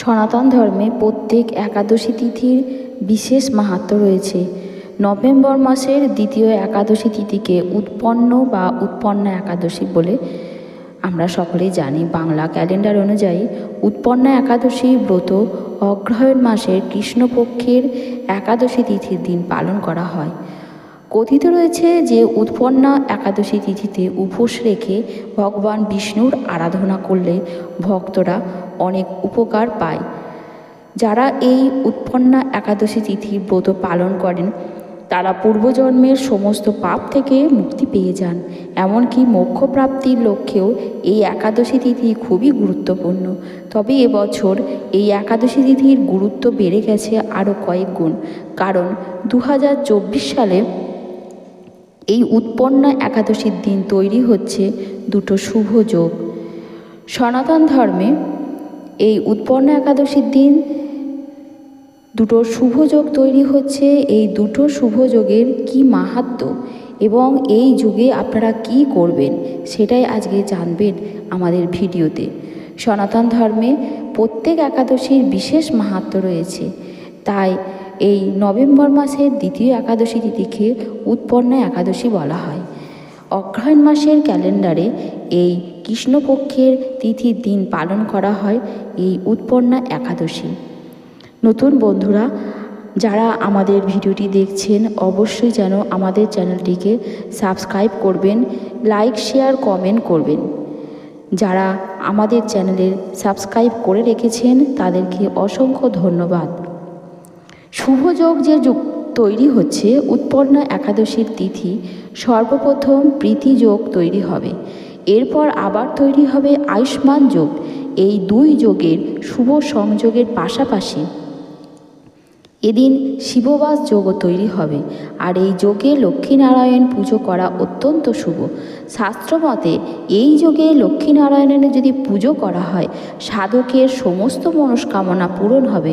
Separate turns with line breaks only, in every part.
সনাতন ধর্মে প্রত্যেক একাদশী তিথির বিশেষ মাহাত্ম্য রয়েছে। নভেম্বর মাসের দ্বিতীয় একাদশী তিথিকে উৎপন্ন বা উৎপন্না একাদশী বলে আমরা সকলেই জানি। বাংলা ক্যালেন্ডার অনুযায়ী উৎপন্না একাদশী ব্রত অগ্রহায়ণ মাসের কৃষ্ণপক্ষের একাদশী তিথির দিন পালন করা হয়। কথিত রয়েছে যে উৎপন্না একাদশী তিথিতে উপোস রেখে ভগবান বিষ্ণুর আরাধনা করলে ভক্তরা অনেক উপকার পায়। যারা এই উৎপন্না একাদশী তিথি ব্রত পালন করেন, তারা পূর্বজন্মের সমস্ত পাপ থেকে মুক্তি পেয়ে যান। এমনকি মোক্ষ প্রাপ্তির লক্ষ্যেও এই একাদশী তিথি খুবই গুরুত্বপূর্ণ। তবে এবছর এই একাদশী তিথির গুরুত্ব বেড়ে গেছে আরও কয়েক গুণ। কারণ দু হাজার চব্বিশ সালে এই উৎপন্ন একাদশীর দিন তৈরি হচ্ছে দুটো শুভ যোগ। সনাতন ধর্মে এই উৎপন্ন একাদশীর দিন দুটো শুভ যোগ তৈরি হচ্ছে। এই দুটো শুভ যোগের কী মাহাত্ম্য এবং এই যুগে আপনারা কি করবেন সেটাই আজকে জানবেন আমাদের ভিডিওতে। সনাতন ধর্মে প্রত্যেক একাদশীর বিশেষ মাহাত্ম্য রয়েছে। তাই এই নভেম্বর মাসের দ্বিতীয় একাদশী তিথিকে উৎপন্না একাদশী বলা হয়। অগ্রহায়ণ মাসের ক্যালেন্ডারে এই কৃষ্ণপক্ষের তিথির দিন পালন করা হয় এই উৎপন্না একাদশী। নতুন বন্ধুরা, যারা আমাদের ভিডিওটি দেখছেন, অবশ্যই যেন আমাদের চ্যানেলটিকে সাবস্ক্রাইব করবেন, লাইক, শেয়ার, কমেন্ট করবেন। যারা আমাদের চ্যানেলের সাবস্ক্রাইব করে রেখেছেন, তাদেরকে অসংখ্য ধন্যবাদ। শুভযোগ যে যুগ তৈরি হচ্ছে, উৎপন্ন একাদশীর তিথি সর্বপ্রথম প্রীতি যোগ তৈরি হবে। এরপর আবার তৈরি হবে আয়ুষ্মান যোগ। এই দুই যোগের শুভ সংযোগের পাশাপাশি এদিন শিববাস যোগও তৈরি হবে। আর এই যোগে লক্ষ্মীনারায়ণ পুজো করা অত্যন্ত শুভ। শাস্ত্রমতে এই যোগে লক্ষ্মীনারায়ণের যদি পুজো করা হয়, সাধকের সমস্ত মনস্কামনা পূরণ হবে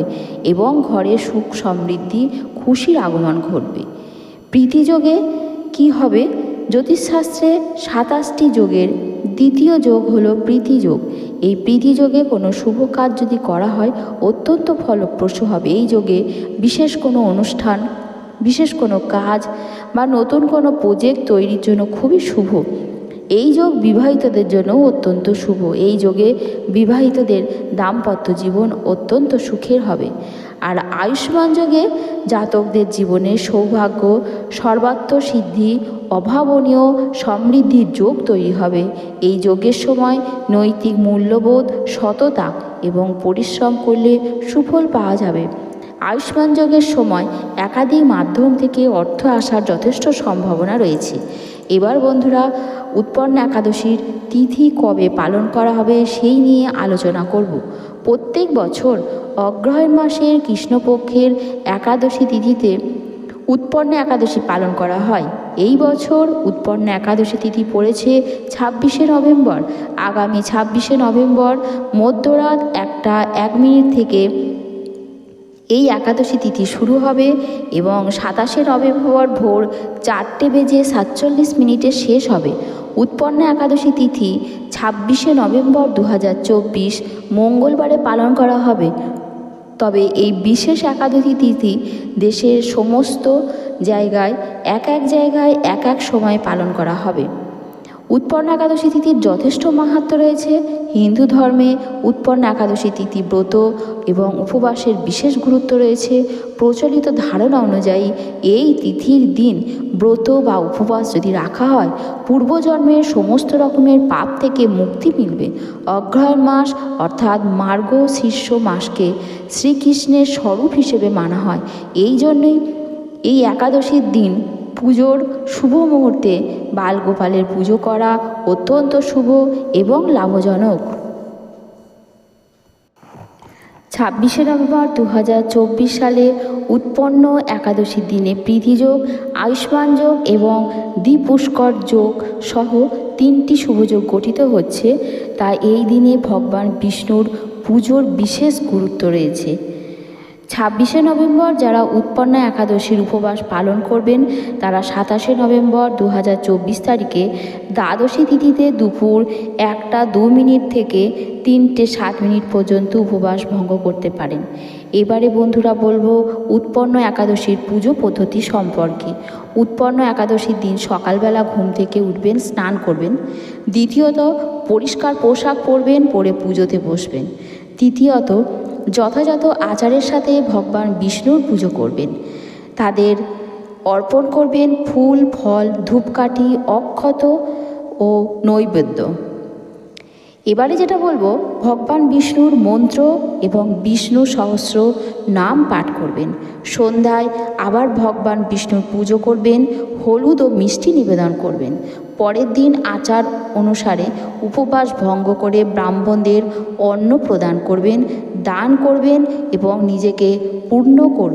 এবং ঘরে সুখ সমৃদ্ধি, খুশির আগমন ঘটবে। প্রীতিযোগে কি হবে? জ্যোতিষশাস্ত্রে সাতাশটি যোগের দ্বিতীয় যোগ হলো প্রীতি যোগ। এই যোগে কোনো শুভ কাজ যদি করা হয়, অত্যন্ত ফলপ্রসূ হবে। এই যোগে বিশেষ কোনো অনুষ্ঠান, বিশেষ কোনো কাজ বা নতুন কোনো প্রজেক্ট তৈরির জন্য খুবই শুভ। এই যোগ বিবাহিতদের জন্যও অত্যন্ত শুভ। এই যোগে বিবাহিতদের দাম্পত্য জীবন অত্যন্ত সুখের হবে। আর আয়ুষ্মান যোগে জাতকদের জীবনে সৌভাগ্য, সর্বাত্ম সিদ্ধি, অভাবনীয় সমৃদ্ধির যোগ তৈরি হবে। এই যোগের সময় নৈতিক মূল্যবোধ, সততা এবং পরিশ্রম করলে সুফল পাওয়া যাবে। আয়ুষ্মান যোগের সময় একাধিক মাধ্যম থেকে অর্থ আসার যথেষ্ট সম্ভাবনা রয়েছে। এবার বন্ধুরা উৎপন্ন একাদশীর তিথি কবে পালন করা হবে সেই নিয়ে আলোচনা করব। প্রত্যেক বছর অগ্রহায়ণ মাসের কৃষ্ণপক্ষের একাদশী তিথিতে উৎপন্ন একাদশী পালন করা হয়। এই বছর উৎপন্ন একাদশী তিথি পড়েছে ছাব্বিশে নভেম্বর। আগামী ছাব্বিশে নভেম্বর মধ্যরাত একটা এক মিনিট থেকে এই একাদশী তিথি শুরু হবে এবং সাতাশে নভেম্বর ভোর চারটে বেজে সাতচল্লিশ মিনিটে শেষ হবে। উৎপন্ন একাদশী তিথি ছাব্বিশে নভেম্বর দু হাজার চব্বিশ মঙ্গলবারে পালন করা হবে। তবে এই বিশেষ একাদশী তিথি দেশের সমস্ত জায়গায় এক এক জায়গায় এক এক সময় পালন করা হবে। উৎপন্ন একাদশী তিথির যথেষ্ট মাহাত্ম রয়েছে। হিন্দু ধর্মে উৎপন্ন একাদশী তিথি ব্রত এবং উপবাসের বিশেষ গুরুত্ব রয়েছে। প্রচলিত ধারণা অনুযায়ী এই তিথির দিন ব্রত বা উপবাস যদি রাখা হয়, পূর্বজন্মের সমস্ত রকমের পাপ থেকে মুক্তি মিলবে। অগ্রহায়ণ মাস অর্থাৎ মার্গ শীর্ষ মাসকে শ্রীকৃষ্ণের স্বরূপ হিসেবে মানা হয়। এই জন্যই এই একাদশীর দিন পুজোর শুভ মুহূর্তে বালগোপালের পুজো করা অত্যন্ত শুভ এবং লাভজনক। ছাব্বিশে নভেম্বর দু হাজার চব্বিশ সালে উৎপন্ন একাদশীর দিনে প্রীতিযোগ আয়ুষ্মান যোগ এবং দ্বিপুষ্কর যোগ সহ তিনটি শুভযোগ গঠিত হচ্ছে। তাই এই দিনে ভগবান বিষ্ণুর পুজোর বিশেষ গুরুত্ব রয়েছে। ছাব্বিশে নভেম্বর যারা উৎপন্না একাদশীর উপবাস পালন করবেন, তারা সাতাশে নভেম্বর দু হাজার চব্বিশ তারিখে দ্বাদশী তিথিতে দুপুর একটা দু মিনিট থেকে তিনটে সাত মিনিট পর্যন্ত উপবাস ভঙ্গ করতে পারেন। এবারে বন্ধুরা বলব, উৎপন্ন একাদশীর পুজো পদ্ধতি সম্পর্কে। উৎপন্ন একাদশীর দিন সকালবেলা ঘুম থেকে উঠবেন, স্নান করবেন। দ্বিতীয়ত, পরিষ্কার পোশাক পরবেন, পরে পুজোতে বসবেন। তৃতীয়ত যথাযথ আচারের সাথে ভগবান বিষ্ণুর পুজো করবেন। তাদের অর্পণ করবেন ফুল, ফল, ধূপকাঠি, অক্ষত ও নৈবেদ্য। এবারে যেটা বলব, ভগবান বিষ্ণুর মন্ত্র এবং বিষ্ণু সহস্র নাম পাঠ করবেন। সন্ধ্যায় আবার ভগবান বিষ্ণুর পুজো করবেন, হলুদ ও মিষ্টি নিবেদন করবেন। পরের দিন আচার অনুসারে উপবাস ভঙ্গ করে ব্রাহ্মণদের অন্ন প্রদান করবেন দান করবেন এবং নিজেকে পূর্ণ করবেন।